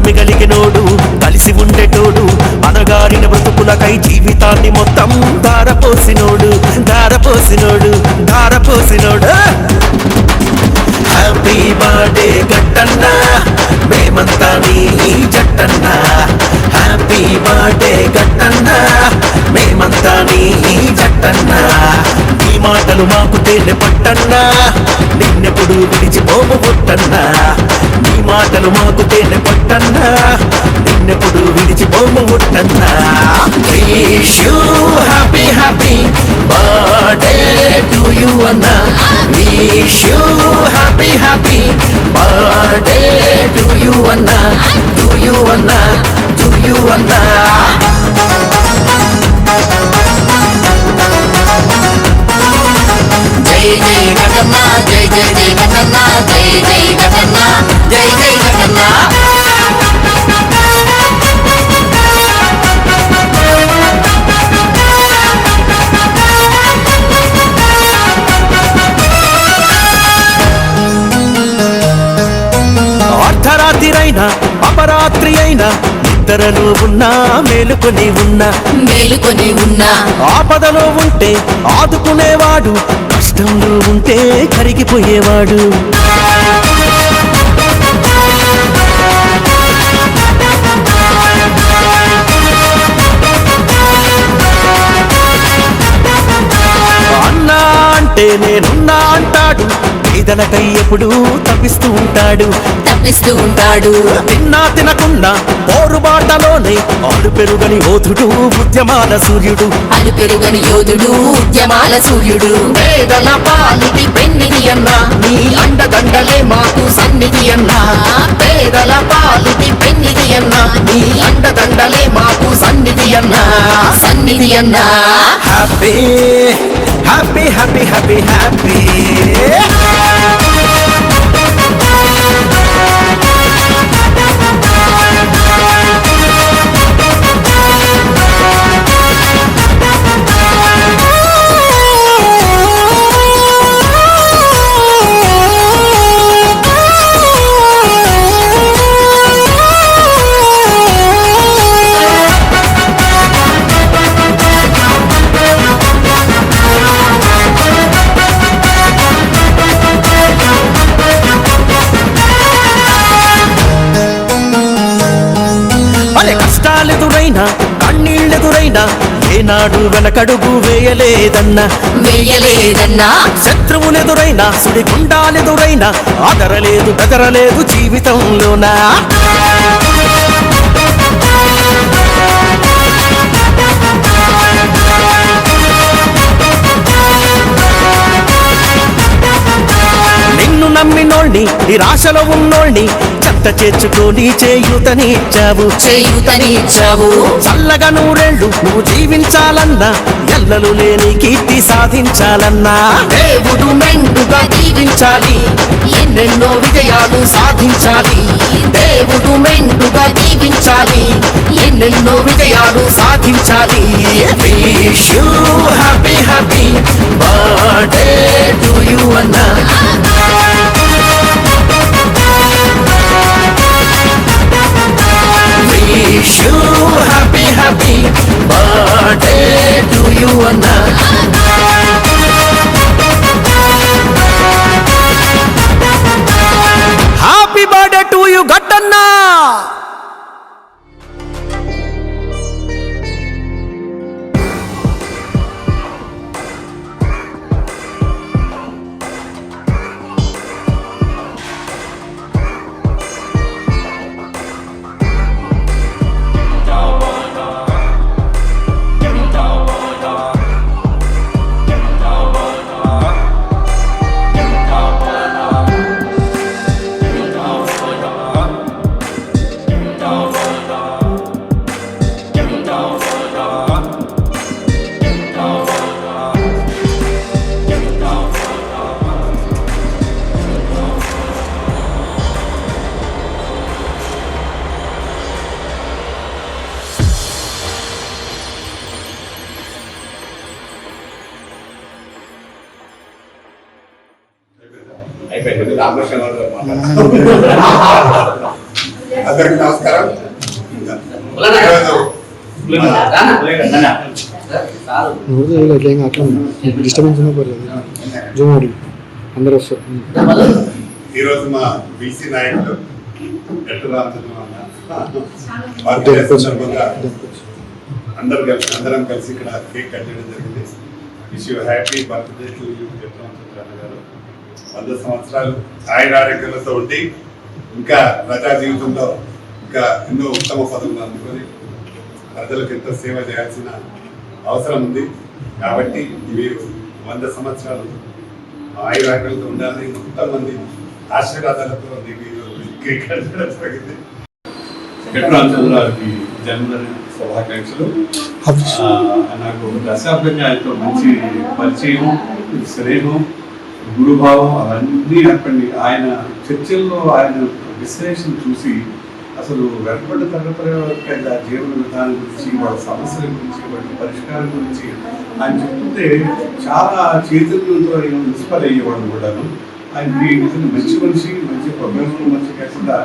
బలిమి కలిగినోడు కలిసి ఉండేటోడు అనగారిన బ్రతుకులకై జీవితాన్ని మొత్తం ధారపోసినోడు ధారపోసినోడు ధారపోసినోడు. హ్యాపీ బర్త్డే గట్టన్న మేమంతా నీ జట్టన్న. హ్యాపీ బర్త్డే గట్టన్న మేమంతా నీ జట్టన్న. నీ మాటలు మాకు తేనె పట్టన్నా. నిన్నెప్పుడు విడిచిపోము పుట్టన్నా. నీ మాటలు మాకు తేనె పట్టన్నా నిన్నెప్పుడు విడిచిపోము పుట్టన్నా wish you happy happy birthday to you అన్నా. Wish you happy happy birthday to you అన్నా. టు యు అన్నా టు యు అన్నా. జై జై గగన్న జై జై జై గగన్న జై జై గగన్న జై జై గగన్న అర్ధరాత్రి అపరాత్రి అయినా నిద్రలో ఉన్నా మేలుకొని ఉన్నా. మేలుకొని ఉన్నా. ఆపదలో ఉంటే ఆదుకునేవాడు కష్టంలో ఉంటే కరిగిపోయేవాడు. అన్నా అంటే నేనున్నా అంటాడు. పేదలకై ఎప్పుడు తప్పిస్తూ ఉంటాడు. తప్పిస్తూ ఉంటాడు. తిన్నా తినకుండా పోరుబాటలోనే ఆడు పెరుగని ఓతుడు ఉద్యమాల సూర్యుడు. అలు పెరుగని యోధుడు ఉద్యమాల సూర్యుడు. పేదల పాలిటి పెన్నిది అన్నా నీ అండదండలే మాకు సన్నిధి అన్నా. పేదల పాలిటి పెన్నిది అన్నా నీ అండదండలే మాకు సన్నిధి అన్నా. సన్నిధి అన్నా. Happy happy happy happy happy ఏనాడు వెనకడుగు వేయలేదన్నా. వెయ్యలేదన్నా శత్రువులెదురైనా సుడి గుండాలెదురైనా ఆదరలేదు బెదరలేదు జీవితంలోనా. నిన్ను నమ్మినోళ్ళని నిరాశలో ఉన్నోళ్ళని చెత్త చేర్చుకొని చేయూతని ఇచ్చావు చేయూతని ఇచ్చావు చల్లగా నూరేళ్ళు నువ్వు జీవించాలన్నా ఎల్లలు లేని కీర్తి సాధించాలన్నా. దేవుడు మెండుగా దీవించాలి ఎన్నెన్నో విజయాలు సాధించాలి. దేవుడు మెండుగా దీవించాలి ఎన్నెన్నో విజయాలు సాధించాలి. Happy happy birthday to you అన్నా. అయిపోయింది. రామకృష్ణ గారు అందరికి నమస్కారం. అట్లా డిస్టర్బెన్స్ జూమ్ అందరూ వస్తారు ఈరోజు మా బీసీ నాయకులు ఎట్టు అందరు కలిసి అందరం కలిసి ఇక్కడ కేక్ కట్ చేయడం జరిగింది. Wish you happy birthday to you Ramachandra Rao గారు. వంద సంవత్సరాలు ఆయన ఆరోగ్యాలతో ఉండి ఇంకా ప్రజా జీవితంలో ఇంకా ఎన్నో ఉత్తమ పదవులు అందుకొని ప్రజలకు ఎంతో సేవ చేయాల్సిన అవసరం ఉంది. కాబట్టి మీరు వంద సంవత్సరాలు ఆయురాగ్యాలతో ఉండాలని మొత్తం మంది ఆశీర్వాదాలతో మీరు జరిగింది వెంకటరామచంద్రరావుకి జన్మదిన శుభాకాంక్షలు. నాకు దశాబ్దంగా ఆయనతో మంచి పరిచయం స్నేహం గురుభావం అవన్నీ ఏర్పడి ఆయన చర్చల్లో ఆయన విశ్లేషణ చూసి అసలు వెనకబడ్డ తరగతుల యొక్క జీవన విధానం గురించి వాళ్ళ సమస్యల గురించి వాటి పరిష్కారం గురించి ఆయన చెప్తుంటే చాలా చైతన్యంతో ఆయన ఇన్స్పైర్ అయ్యేవాడు కూడాను. మీ నిజంగా మంచి మనిషి మంచి ప్రొఫెషనల్ మనిషి కాకుండా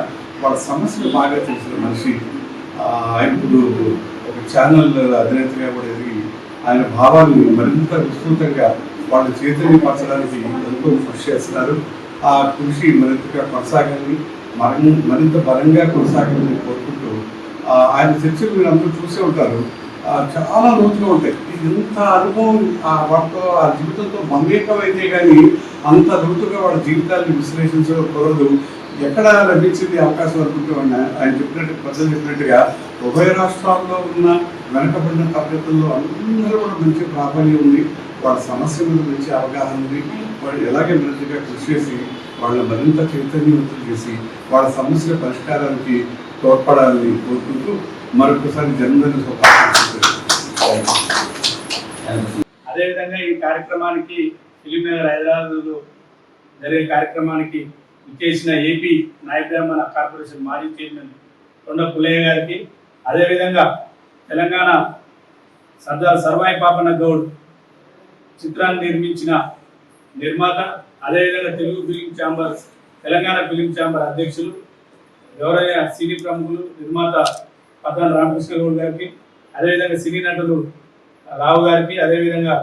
వాళ్ళ సమస్యలు బాగా తెలిసిన మనిషి. ఆయన ఇప్పుడు ఒక ఛానల్ అధినేతగా కూడా ఎదిగి ఆయన భావాన్ని మరింత విస్తృతంగా వాళ్ళ పరచడానికి ఎంతో కృషి చేస్తున్నారు. ఆ కృషి మరింతగా కొనసాగాలని మరం మరింత బలంగా కొనసాగాలని కోరుకుంటూ ఆయన చర్చలు మీరు అందరూ చూసే ఉంటారు. చాలా లోతుగా ఉంటాయి. ఇది ఎంత అనుభవం ఆ వాటితో ఆ జీవితంతో మమేకమైతే కానీ అంత లోతుగా వాళ్ళ జీవితాన్ని విశ్లేషించకూడదు ఎక్కడ లభించింది అవకాశం అనుకుంటూ ఆయన చెప్పినట్టు ప్రజలు చెప్పినట్టుగా ఉభయ రాష్ట్రాల్లో ఉన్న వెనకబడిన తరగతుల్లో అందరూ కూడా మంచి ప్రాబల్యం ఉంది. వాళ్ళ సమస్యల గురించి అవగాహన వాళ్ళు ఎలాగే మంచిగా కృషి చేసి వాళ్ళని మరింత చైతన్యవంతులు చేసి వాళ్ళ సమస్యల పరిష్కారానికి తోడ్పడాలని కోరుకుంటూ మరొకసారి జన్మదిన అదేవిధంగా ఈ కార్యక్రమానికి ఫిలిం నగర్ హైదరాబాద్లో జరిగే కార్యక్రమానికి ఇచ్చేసిన ఏపీ నాయ కార్పొరేషన్ మాజీ చైర్మన్ కొండ పుల్లయ్య గారికి అదేవిధంగా తెలంగాణ సర్దార్ సర్వాయి పాపన్న గౌడ్ చిత్రాన్ని నిర్మించిన నిర్మాత అదేవిధంగా Telugu film chamber Telangana film chamber అధ్యక్షులు గౌరవ సినీ ప్రముఖులు నిర్మాత పద్దాన రామకృష్ణ గౌడ్ గారికి అదేవిధంగా సినీ నటులు రావు గారికి అదేవిధంగా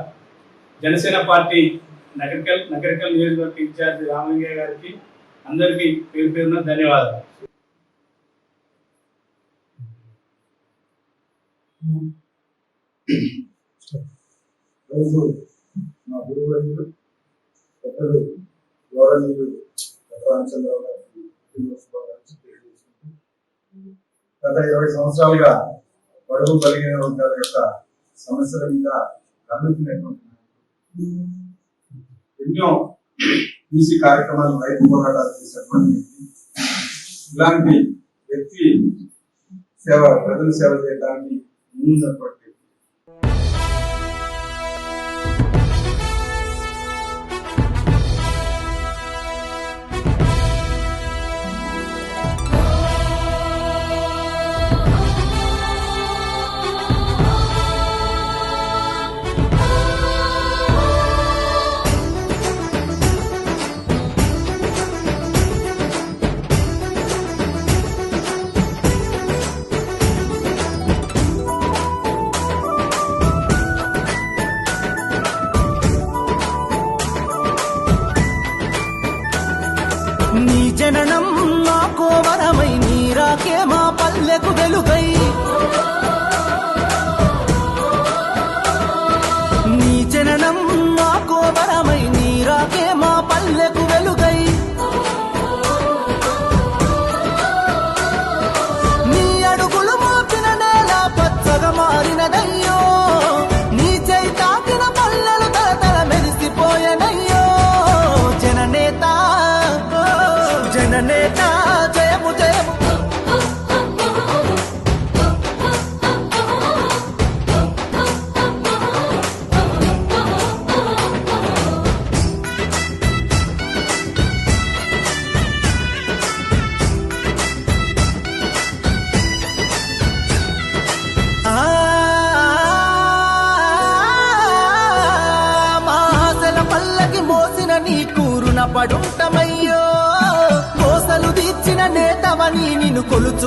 జనసేన పార్టీ నగరికల్ నగరికల్ నియోజకవర్గ ఇన్ఛార్జి రామలింగయ్య గారికి అందరికీ పేరు పేరున ధన్యవాదాలు. రోజు మా గురువులు పెద్దలు గౌరవనీయులు రామచంద్రరావు గారికి పుట్టినరోజు శుభాకాంక్షలు తెలియజేసుకుంటూ గత ఇరవై సంవత్సరాలుగా పడుగు కలిగిన వర్గాల యొక్క సమస్యల మీద కలుగుతున్నటువంటి ఎన్నో ఈసీ కార్యక్రమాలు రైతు పోరాటాలు చేసినటువంటి ఇలాంటి వ్యక్తి సేవ ప్రజల సేవ చేయడానికి ముందున్నటువంటి వెలుగై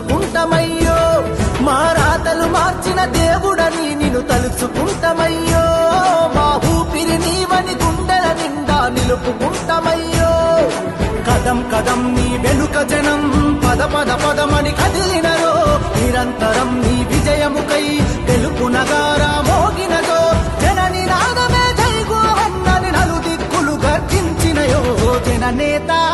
నిన్ను మా రాతలు మార్చిన దేవుడని నిన్ను తలుచుకుంటమయ్యో. మా ఊపిరి నీవని గుండెల నిండా నిలుపుకుంటమయ్యో. కదం కదం నీ వెనుక జనం పద పద పదమని కదిలినరో. నిరంతరం నీ విజయముకై తెలుపు నగారా మోగినదో జనని నాదమే జైగు అన్నని నలు దిక్కులు గర్జించినయో. జననేత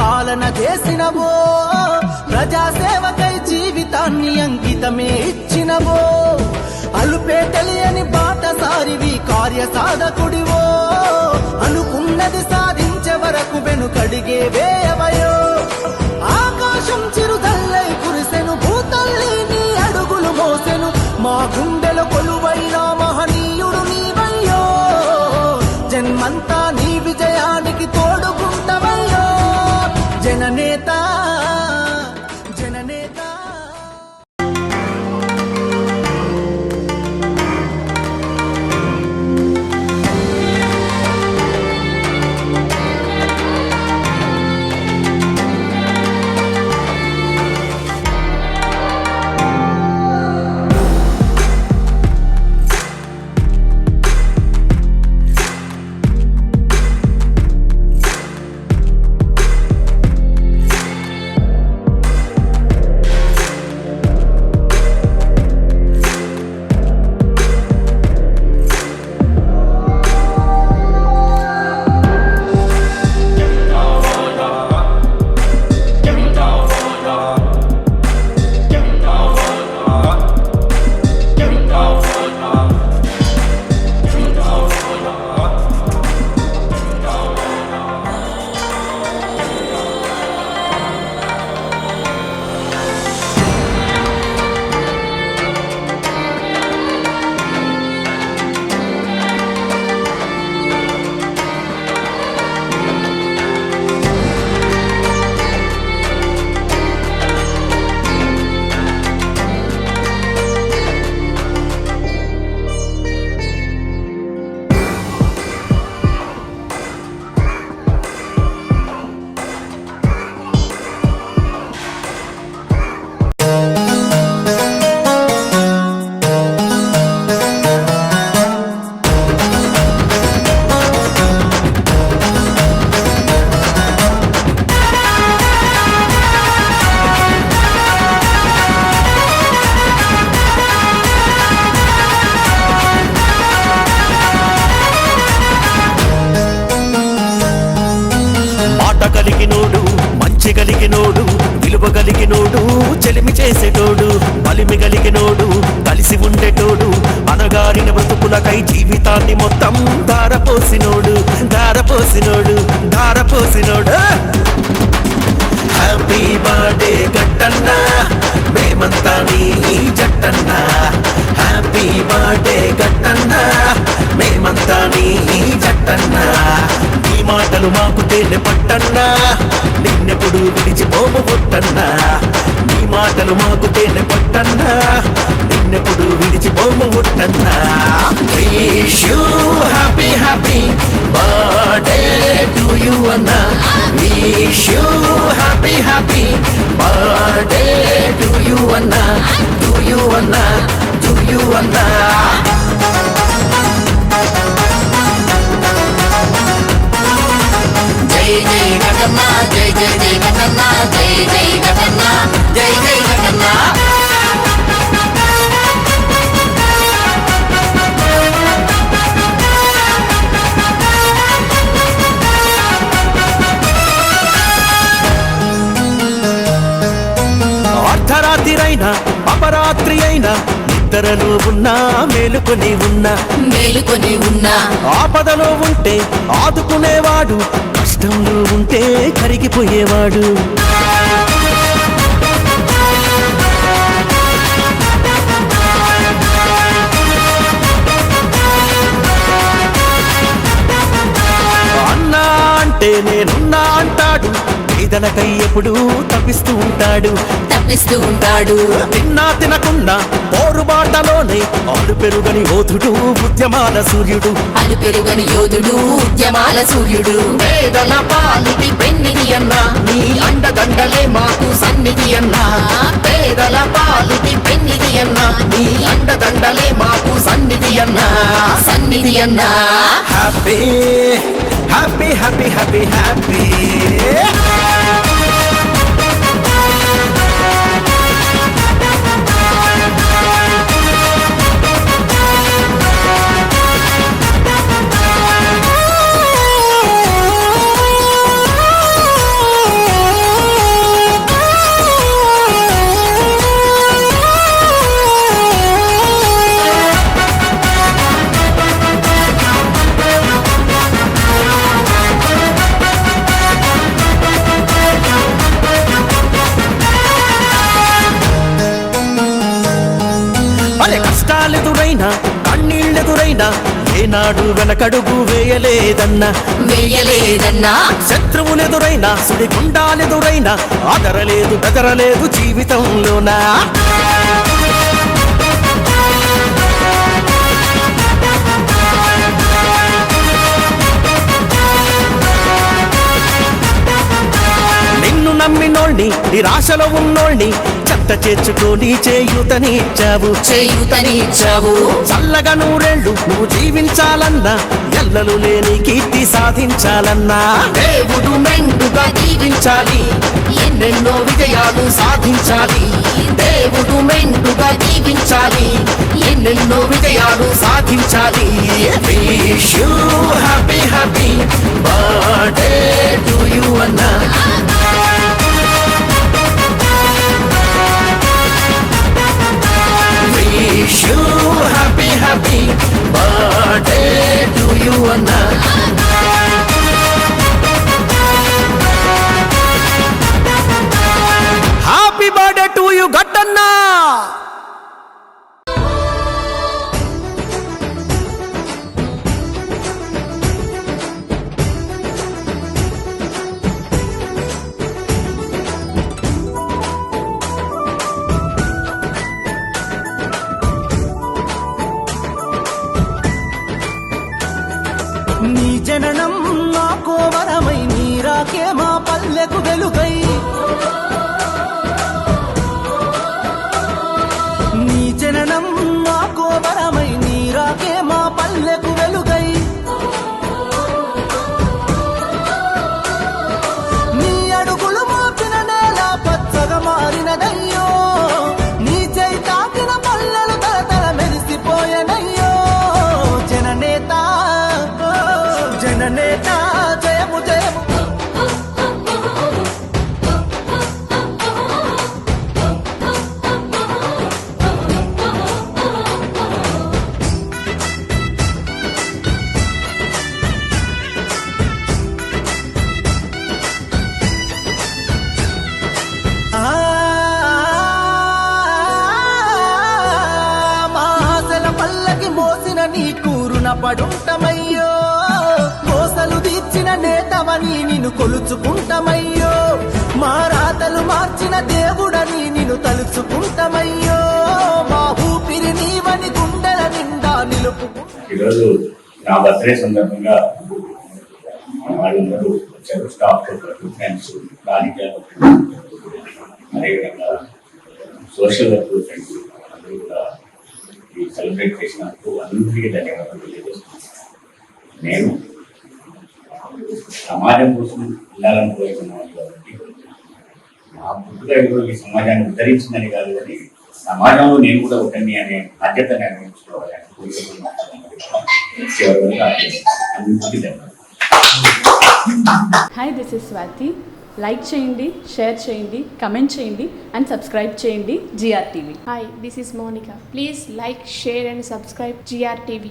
పాలన చేసినవో ప్రజాసేవకై జీవితాన్ని అంకితమే ఇచ్చినవో అలుపే తెలియని బాటసారివి కార్య సాధకుడివో అనుకున్నది సాధించే వరకు వెనుకడిగే వేయవయో. ఆకాశం చిరుదల్లై కురిసెను భూతల్లి నీ అడుగులు మోసెను మా గుండె కలిగినోడు మంచి కలిగినోడు విలువ కలిగినోడు చెలిమి చేసేటోడు బలిమి కలిగినోడు కలిసి ఉండేటోడు అనగారిన బ్రతుకులకై జీవితాన్ని మొత్తం ధారపోసినోడు ధారపోసినోడు ధారపోసినోడు. హ్యాపీ బర్త్డే గట్టన్నా మేమంతా నీ జట్టన్నా. హ్యాపీ బర్త్డే గట్టన్నా మేమంతా నీ జట్టన్నా. నీ మాటలు మాకు తేనె పట్టన్నా. నిన్నెప్పుడు విడిచిపోము కొట్టన్నా నీ మాటలు మాకు తేనె పట్టన్నా. నిన్నెప్పుడు విడిచిపోము కొట్టన్నా wish you happy happy birthday to you అన్నా. విష్ యూ జై జై గగన్న జై జై గగన్న అర్ధరాత్రిరైనా అపరాత్రి అయినా నిద్రలో ఉన్నా మేలుకొని ఉన్నా. మేలుకొని ఉన్నా. ఆపదలో ఉంటే ఆదుకునేవాడు కష్టంలో ఉంటే కరిగిపోయేవాడు. పేదలకై ఎప్పుడూ తప్పిస్తూ ఉంటాడు. తప్పిస్తూ ఉంటాడు. తిన్నా తినకుండా పోరుబాటలోనే ఆడు పెరుగని ఓతుడు ఉద్యమాల సూర్యుడు. అలు పెరుగని యోధుడు ఉద్యమాల సూర్యుడు. పేదల పాలిటి పెన్నిది అన్నా నీ అండదండలే మాకు సన్నిధి అన్నా. పేదల పాలిటి పెన్నిది అన్నా నీ అండదండలే మాకు సన్నిధి అన్నా. సన్నిధి అన్నా. Happy happy happy happy happy ఏనాడు వెనకడుగు వేయలేదన్నా. వేయలేదన్నా. శత్రువులెదురైనా సుడి గుండాలెదురైనా ఆదరలేదు బెదరలేదు జీవితంలోనా? నిన్ను నమ్మినోళ్ళని నిరాశలో ఉన్నోళ్ళని చెత్త చేర్చుకొని చేయుతని ఇచ్చావు చేయూతని ఇచ్చావు చల్లగా నూరేళ్ళు నువ్వు జీవించాలన్నా ఎల్లలు లేని కీర్తి సాధించాలన్నా. దేవుడు మెండుగా దీవించాలి ఎన్నెన్నో విజయాలు సాధించాలి. దేవుడు మెండుగా దీవించాలి ఎన్నెన్నో విజయాలు సాధించాలి. Happy, happy birthday to you అన్నా. కూరున పడుంటమయ్యో. కోసలు తీర్చిన నేతవని నిన్ను కొలుచుకుంటమయ్యో. మా రాతలు మార్చిన దేవుడని నిన్ను తలుచుకుంటమయ్యో. మా ఊపిరి నీవని గుండెల నిండా నిలుపు ఈరోజు నా బర్త్డే సందర్భంగా వాళ్ళందరూ వచ్చారు. స్టాఫ్ ఫ్రెండ్స్ రాజకీయ అదేవిధంగా సోషల్ వర్క్ ఫ్రెండ్స్ అందరూ కూడా సెలబ్రేట్ చేసినందుకు అందరికీ ధన్యవాదాలు తెలియజేస్తున్నాను. నేను సమాజం కోసం ఉండాలనుకోతున్నాను కాబట్టి మా పుట్టుక ఈరోజు ఈ సమాజాన్ని ఉద్ధరించిందని కాదు కానీ సమాజంలో నేను కూడా ఒకరిని అనే బాధ్యత ధన్యవాదాలు. Hi this is Swathi like చేయండి షేర్ చేయండి కమెంట్ చేయండి అండ్ సబ్స్క్రైబ్ చేయండి GR TV Hi, this is Monica. Please like, share, and subscribe GRTV.